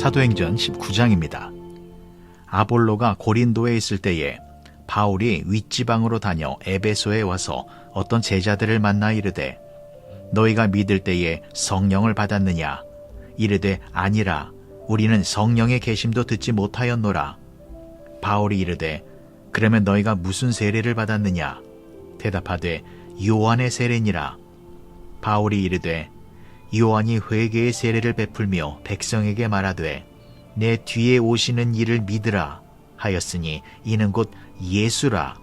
사도행전 19장입니다. 아볼로가 고린도에 있을 때에 바울이 윗지방으로 다녀 에베소에 와서 어떤 제자들을 만나 이르되 너희가 믿을 때에 성령을 받았느냐? 이르되 아니라 우리는 성령의 계심도 듣지 못하였노라. 바울이 이르되 그러면 너희가 무슨 세례를 받았느냐? 대답하되 요한의 세례니라. 바울이 이르되 요한이 회개의 세례를 베풀며 백성에게 말하되 내 뒤에 오시는 이를 믿으라 하였으니 이는 곧 예수라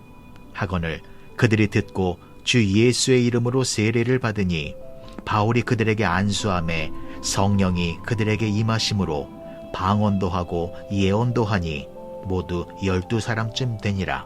하거늘 그들이 듣고 주 예수의 이름으로 세례를 받으니 바울이 그들에게 안수함에 성령이 그들에게 임하심으로 방언도 하고 예언도 하니 모두 열두 사람쯤 되니라.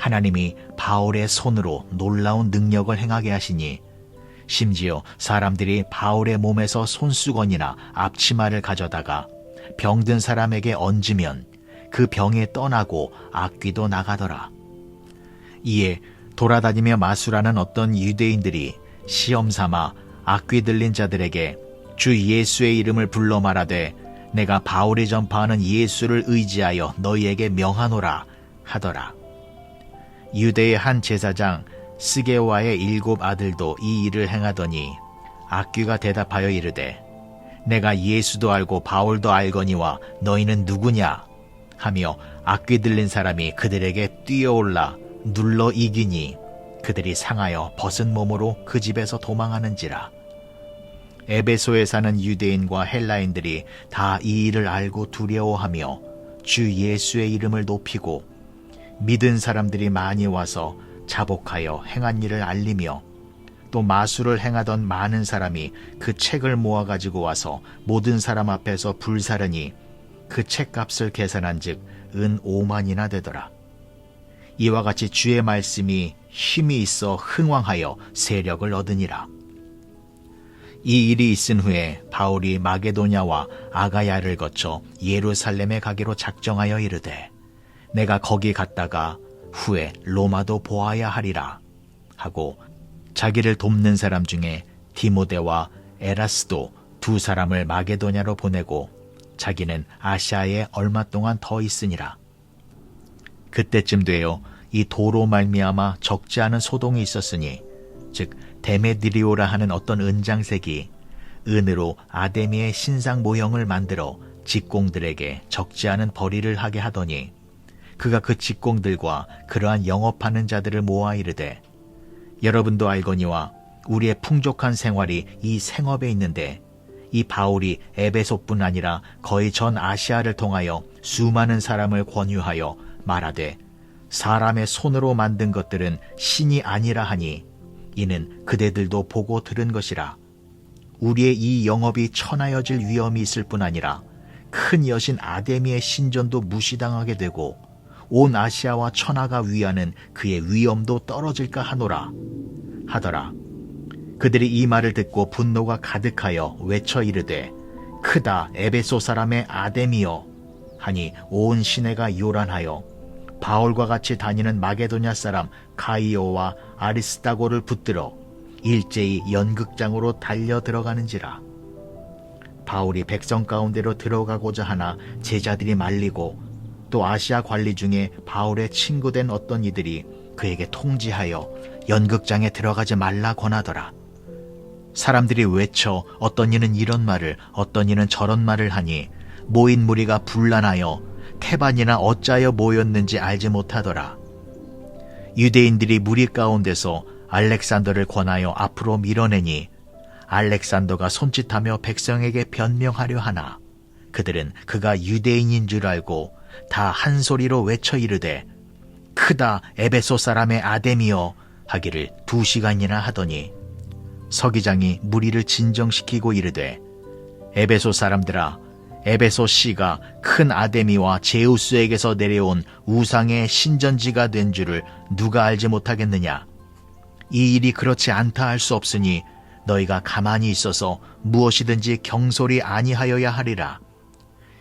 하나님이 바울의 손으로 놀라운 능력을 행하게 하시니 심지어 사람들이 바울의 몸에서 손수건이나 앞치마를 가져다가 병든 사람에게 얹으면 그 병에 떠나고 악귀도 나가더라. 이에 돌아다니며 마술하는 어떤 유대인들이 시험 삼아 악귀 들린 자들에게 주 예수의 이름을 불러 말하되 내가 바울이 전파하는 예수를 의지하여 너희에게 명하노라 하더라. 유대의 한 제사장 스게와의 일곱 아들도 이 일을 행하더니 악귀가 대답하여 이르되 내가 예수도 알고 바울도 알거니와 너희는 누구냐? 하며 악귀 들린 사람이 그들에게 뛰어올라 눌러 이기니 그들이 상하여 벗은 몸으로 그 집에서 도망하는지라. 에베소에 사는 유대인과 헬라인들이 다 이 일을 알고 두려워하며 주 예수의 이름을 높이고 믿은 사람들이 많이 와서 자복하여 행한 일을 알리며 또 마술을 행하던 많은 사람이 그 책을 모아 가지고 와서 모든 사람 앞에서 불사르니 그 책값을 계산한즉 은 5만이나 되더라. 이와 같이 주의 말씀이 힘이 있어 흥왕하여 세력을 얻으니라. 이 일이 있은 후에 바울이 마게도냐와 아가야를 거쳐 예루살렘에 가기로 작정하여 이르되 내가 거기 갔다가 후에 로마도 보아야 하리라 하고 자기를 돕는 사람 중에 디모데와 에라스도 두 사람을 마게도냐로 보내고 자기는 아시아에 얼마 동안 더 있으니라. 그때쯤 되어 이 도로 말미암아 적지 않은 소동이 있었으니 즉 데메드리오라 하는 어떤 은장색이 은으로 아데미의 신상 모형을 만들어 직공들에게 적지 않은 벌이를 하게 하더니 그가 그 직공들과 그러한 영업하는 자들을 모아 이르되 여러분도 알거니와 우리의 풍족한 생활이 이 생업에 있는데 이 바울이 에베소뿐 아니라 거의 전 아시아를 통하여 수많은 사람을 권유하여 말하되 사람의 손으로 만든 것들은 신이 아니라 하니 이는 그대들도 보고 들은 것이라. 우리의 이 영업이 천하여질 위험이 있을 뿐 아니라 큰 여신 아데미의 신전도 무시당하게 되고 온 아시아와 천하가 위하는 그의 위엄도 떨어질까 하노라 하더라. 그들이 이 말을 듣고 분노가 가득하여 외쳐 이르되 크다 에베소 사람의 아데미여 하니 온 시내가 요란하여 바울과 같이 다니는 마게도냐 사람 가이오와 아리스타고를 붙들어 일제히 연극장으로 달려 들어가는지라 바울이 백성 가운데로 들어가고자 하나 제자들이 말리고 또 아시아 관리 중에 바울의 친구된 어떤 이들이 그에게 통지하여 연극장에 들어가지 말라 권하더라. 사람들이 외쳐 어떤 이는 이런 말을 어떤 이는 저런 말을 하니 모인 무리가 분란하여 태반이나 어짜여 모였는지 알지 못하더라. 유대인들이 무리 가운데서 알렉산더를 권하여 앞으로 밀어내니 알렉산더가 손짓하며 백성에게 변명하려 하나 그들은 그가 유대인인 줄 알고 다 한 소리로 외쳐 이르되 크다 에베소 사람의 아데미여 하기를 두 시간이나 하더니 서기장이 무리를 진정시키고 이르되 에베소 사람들아 에베소 씨가 큰 아데미와 제우스에게서 내려온 우상의 신전지가 된 줄을 누가 알지 못하겠느냐? 이 일이 그렇지 않다 할 수 없으니 너희가 가만히 있어서 무엇이든지 경솔이 아니하여야 하리라.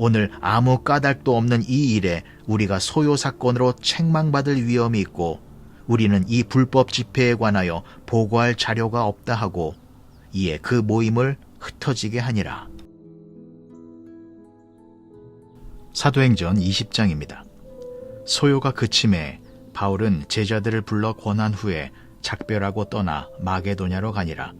오늘 아무 까닭도 없는 이 일에 우리가 소요 사건으로 책망받을 위험이 있고 우리는 이 불법 집회에 관하여 보고할 자료가 없다 하고 이에 그 모임을 흩어지게 하니라. 사도행전 20장입니다. 소요가 그침에 바울은 제자들을 불러 권한 후에 작별하고 떠나 마게도냐로 가니라.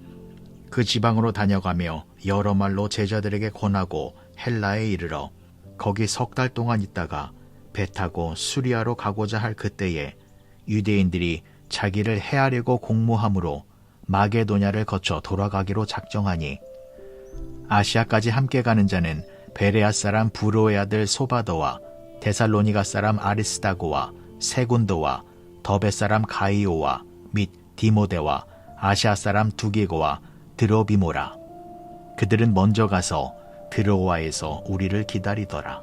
그 지방으로 다녀가며 여러 말로 제자들에게 권하고 헬라에 이르러 거기 석 달 동안 있다가 배 타고 수리아로 가고자 할 그때에 유대인들이 자기를 해하려고 공모함으로 마게도냐를 거쳐 돌아가기로 작정하니 아시아까지 함께 가는 자는 베레아 사람 부로의 아들 소바더와 데살로니가 사람 아리스다고와 세군도와 더베 사람 가이오와 및 디모데와 아시아 사람 두기고와 드로비모라. 그들은 먼저 가서 드로와에서 우리를 기다리더라.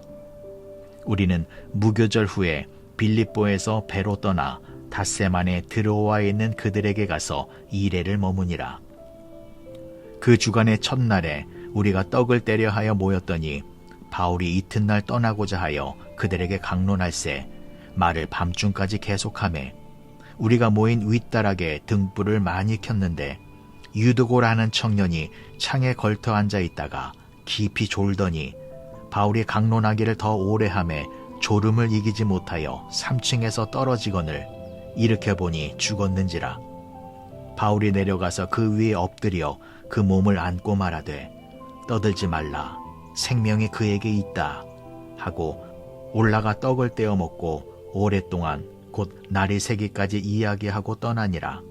우리는 무교절 후에 빌립보에서 배로 떠나 닷새만에 드로와에 있는 그들에게 가서 이래를 머무니라. 그 주간의 첫날에 우리가 떡을 때려 하여 모였더니 바울이 이튿날 떠나고자 하여 그들에게 강론할세 말을 밤중까지 계속하매 우리가 모인 윗다락에 등불을 많이 켰는데 유드고라는 청년이 창에 걸터 앉아 있다가 깊이 졸더니 바울이 강론하기를 더 오래 함에 졸음을 이기지 못하여 3층에서 떨어지거늘 일으켜 보니 죽었는지라. 바울이 내려가서 그 위에 엎드려 그 몸을 안고 말하되 떠들지 말라. 생명이 그에게 있다. 하고 올라가 떡을 떼어 먹고 오랫동안 곧 날이 새기까지 이야기하고 떠나니라.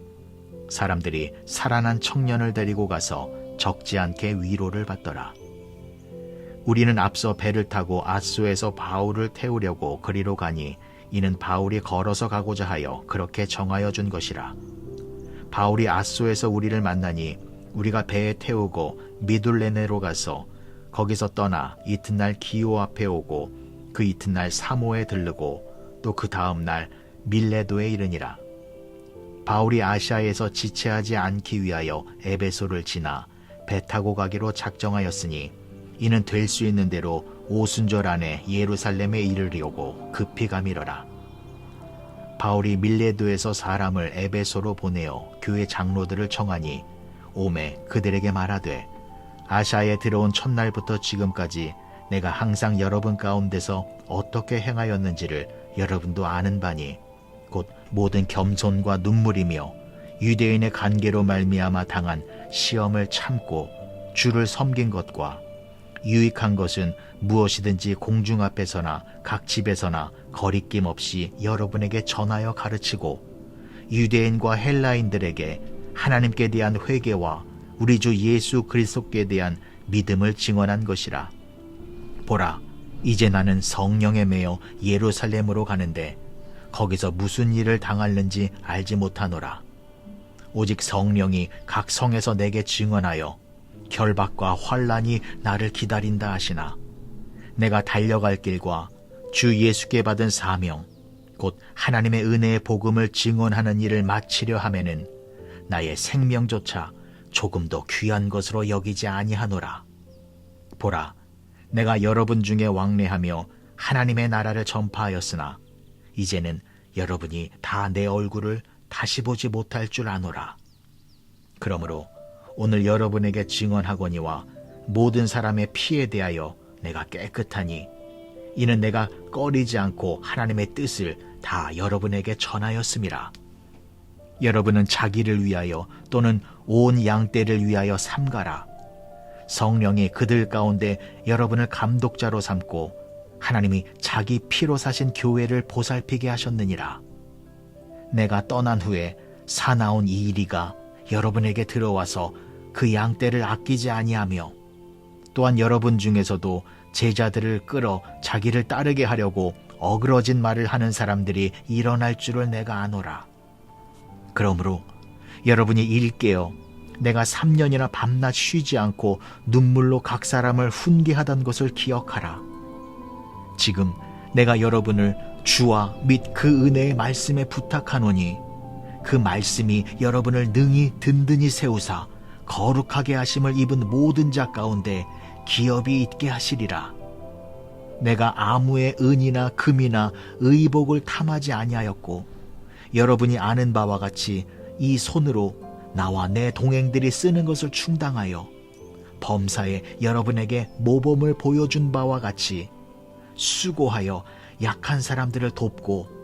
사람들이 살아난 청년을 데리고 가서 적지 않게 위로를 받더라. 우리는 앞서 배를 타고 아수에서 바울을 태우려고 그리로 가니 이는 바울이 걸어서 가고자 하여 그렇게 정하여 준 것이라. 바울이 아수에서 우리를 만나니 우리가 배에 태우고 미둘레네로 가서 거기서 떠나 이튿날 기오 앞에 오고 그 이튿날 사모에 들르고 또 그 다음 날 밀레도에 이르니라. 바울이 아시아에서 지체하지 않기 위하여 에베소를 지나 배 타고 가기로 작정하였으니 이는 될 수 있는 대로 오순절 안에 예루살렘에 이르려고 급히 가미러라. 바울이 밀레도에서 사람을 에베소로 보내어 교회 장로들을 청하니 오매 그들에게 말하되 아시아에 들어온 첫날부터 지금까지 내가 항상 여러분 가운데서 어떻게 행하였는지를 여러분도 아는 바니 곧 모든 겸손과 눈물이며 유대인의 관계로 말미암아 당한 시험을 참고 주를 섬긴 것과 유익한 것은 무엇이든지 공중 앞에서나 각 집에서나 거리낌 없이 여러분에게 전하여 가르치고 유대인과 헬라인들에게 하나님께 대한 회개와 우리 주 예수 그리스도께 대한 믿음을 증언한 것이라. 보라, 이제 나는 성령에 매여 예루살렘으로 가는데 거기서 무슨 일을 당할는지 알지 못하노라. 오직 성령이 각 성에서 내게 증언하여 결박과 환란이 나를 기다린다 하시나 내가 달려갈 길과 주 예수께 받은 사명 곧 하나님의 은혜의 복음을 증언하는 일을 마치려 하면은 나의 생명조차 조금도 귀한 것으로 여기지 아니하노라. 보라, 내가 여러분 중에 왕래하며 하나님의 나라를 전파하였으나 이제는 여러분이 다 내 얼굴을 다시 보지 못할 줄 아노라. 그러므로 오늘 여러분에게 증언하거니와 모든 사람의 피에 대하여 내가 깨끗하니 이는 내가 꺼리지 않고 하나님의 뜻을 다 여러분에게 전하였음이라. 여러분은 자기를 위하여 또는 온 양떼를 위하여 삼가라. 성령이 그들 가운데 여러분을 감독자로 삼고 하나님이 자기 피로 사신 교회를 보살피게 하셨느니라. 내가 떠난 후에 사나운 이리가 여러분에게 들어와서 그 양떼를 아끼지 아니하며 또한 여러분 중에서도 제자들을 끌어 자기를 따르게 하려고 어그러진 말을 하는 사람들이 일어날 줄을 내가 아노라. 그러므로 여러분이 일깨어 내가 3년이나 밤낮 쉬지 않고 눈물로 각 사람을 훈계하던 것을 기억하라. 지금 내가 여러분을 주와 및 그 은혜의 말씀에 부탁하노니 그 말씀이 여러분을 능히 든든히 세우사 거룩하게 하심을 입은 모든 자 가운데 기업이 있게 하시리라. 내가 아무의 은이나 금이나 의복을 탐하지 아니하였고 여러분이 아는 바와 같이 이 손으로 나와 내 동행들이 쓰는 것을 충당하여 범사에 여러분에게 모범을 보여준 바와 같이 수고하여 약한 사람들을 돕고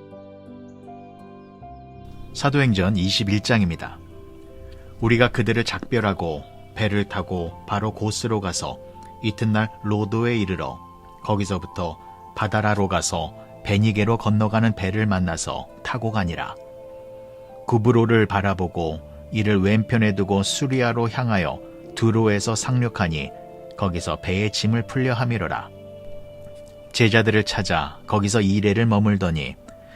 사도행전 21장입니다. 우리가 그들을 작별하고 배를 타고 바로 고스로 가서 이튿날 로도에 이르러 거기서부터 바다라로 가서 베니게로 건너가는 배를 만나서 타고 가니라. 구브로를 바라보고 이를 왼편에 두고 수리아로 향하여 두로에서 상륙하니 거기서 배의 짐을 풀려 함이로라. 제자들을 찾아 거기서 이래를 머물더니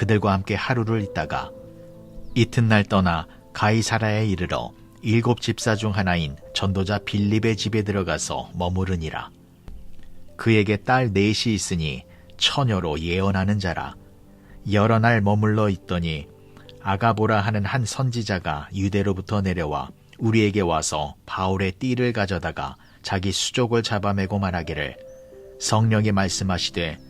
그들과 함께 하루를 있다가 이튿날 떠나 가이사라에 이르러 일곱 집사 중 하나인 전도자 빌립의 집에 들어가서 머무르니라. 그에게 딸 넷이 있으니 처녀로 예언하는 자라. 여러 날 머물러 있더니 아가보라 하는 한 선지자가 유대로부터 내려와 우리에게 와서 바울의 띠를 가져다가 자기 수족을 잡아매고 말하기를 성령이 말씀하시되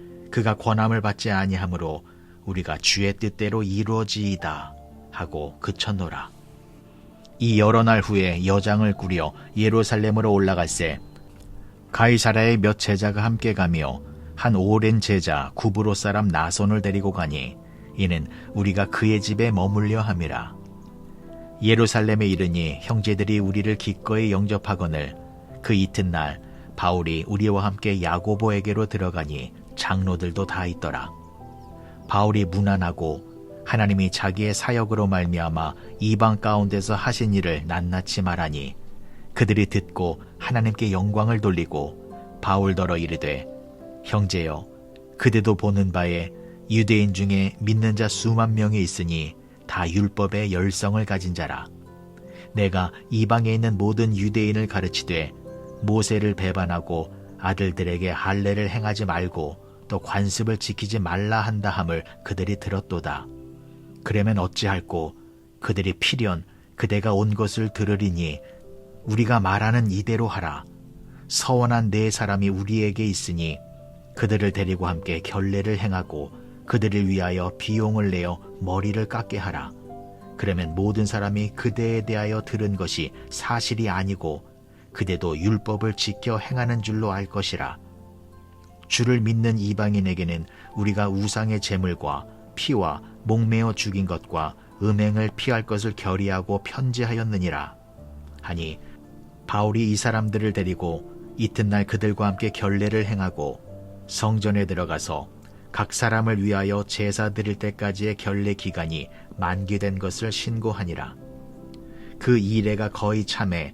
그가 권함을 받지 아니하므로 우리가 주의 뜻대로 이루어지이다 하고 그쳤노라. 이 여러 날 후에 여장을 꾸려 예루살렘으로 올라갈새 가이사라의 몇 제자가 함께 가며 한 오랜 제자 구브로 사람 나손을 데리고 가니 이는 우리가 그의 집에 머물려 함이라. 예루살렘에 이르니 형제들이 우리를 기꺼이 영접하거늘 그 이튿날 바울이 우리와 함께 야고보에게로 들어가니 장로들도 다 있더라. 바울이 무난하고 하나님이 자기의 사역으로 말미암아 이방 가운데서 하신 일을 낱낱이 말하니 그들이 듣고 하나님께 영광을 돌리고 바울더러 이르되 형제여 그대도 보는 바에 유대인 중에 믿는 자 수만 명이 있으니 다 율법의 열성을 가진 자라. 내가 이방에 있는 모든 유대인을 가르치되 모세를 배반하고 아들들에게 할례를 행하지 말고 또 관습을 지키지 말라 한다 함을 그들이 들었도다. 그러면 어찌할꼬 그들이 필연 그대가 온 것을 들으리니 우리가 말하는 이대로 하라. 서원한 네 사람이 우리에게 있으니 그들을 데리고 함께 결례를 행하고 그들을 위하여 비용을 내어 머리를 깎게 하라. 그러면 모든 사람이 그대에 대하여 들은 것이 사실이 아니고 그대도 율법을 지켜 행하는 줄로 알 것이라. 주를 믿는 이방인에게는 우리가 우상의 제물과 피와 목매어 죽인 것과 음행을 피할 것을 결의하고 편지하였느니라. 하니 바울이 이 사람들을 데리고 이튿날 그들과 함께 결례를 행하고 성전에 들어가서 각 사람을 위하여 제사 드릴 때까지의 결례 기간이 만기된 것을 신고하니라. 그 이래가 거의 참에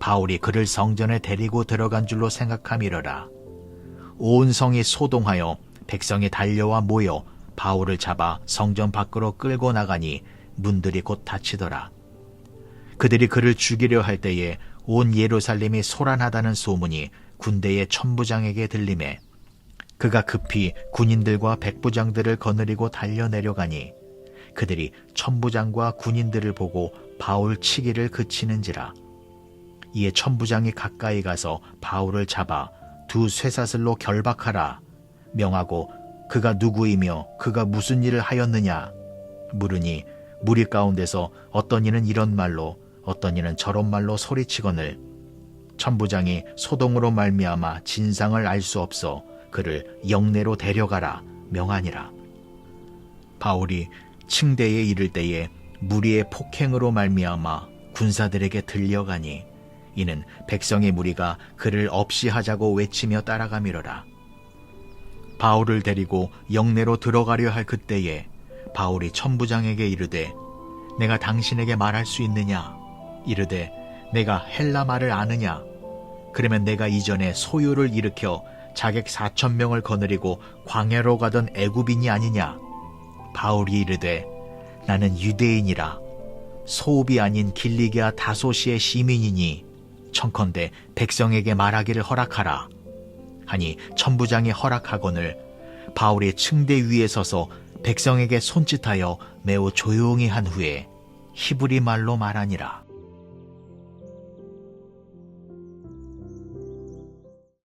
바울이 그를 성전에 데리고 들어간 줄로 생각함이러라. 온 성이 소동하여 백성이 달려와 모여 바울을 잡아 성전 밖으로 끌고 나가니 문들이 곧 닫히더라. 그들이 그를 죽이려 할 때에 온 예루살렘이 소란하다는 소문이 군대의 천부장에게 들림에 그가 급히 군인들과 백부장들을 거느리고 달려 내려가니 그들이 천부장과 군인들을 보고 바울 치기를 그치는지라 이에 천부장이 가까이 가서 바울을 잡아 두 쇠사슬로 결박하라. 명하고 그가 누구이며 그가 무슨 일을 하였느냐? 물으니 무리 가운데서 어떤 이는 이런 말로 어떤 이는 저런 말로 소리치거늘. 천부장이 소동으로 말미암아 진상을 알 수 없어 그를 영내로 데려가라 명하니라. 바울이 층대에 이를 때에 무리의 폭행으로 말미암아 군사들에게 들려가니 이는 백성의 무리가 그를 없이 하자고 외치며 따라가미러라. 바울을 데리고 영내로 들어가려 할 그때에 바울이 천부장에게 이르되 내가 당신에게 말할 수 있느냐? 이르되 내가 헬라 말을 아느냐? 그러면 내가 이전에 소요를 일으켜 자객 사천 명을 거느리고 광야로 가던 애굽인이 아니냐? 바울이 이르되 나는 유대인이라. 소읍이 아닌 길리기아 다소시의 시민이니 청컨대 백성에게 말하기를 허락하라. 하니 천부장이 허락하거늘 바울이 층대 위에 서서 백성에게 손짓하여 매우 조용히 한 후에 히브리 말로 말하니라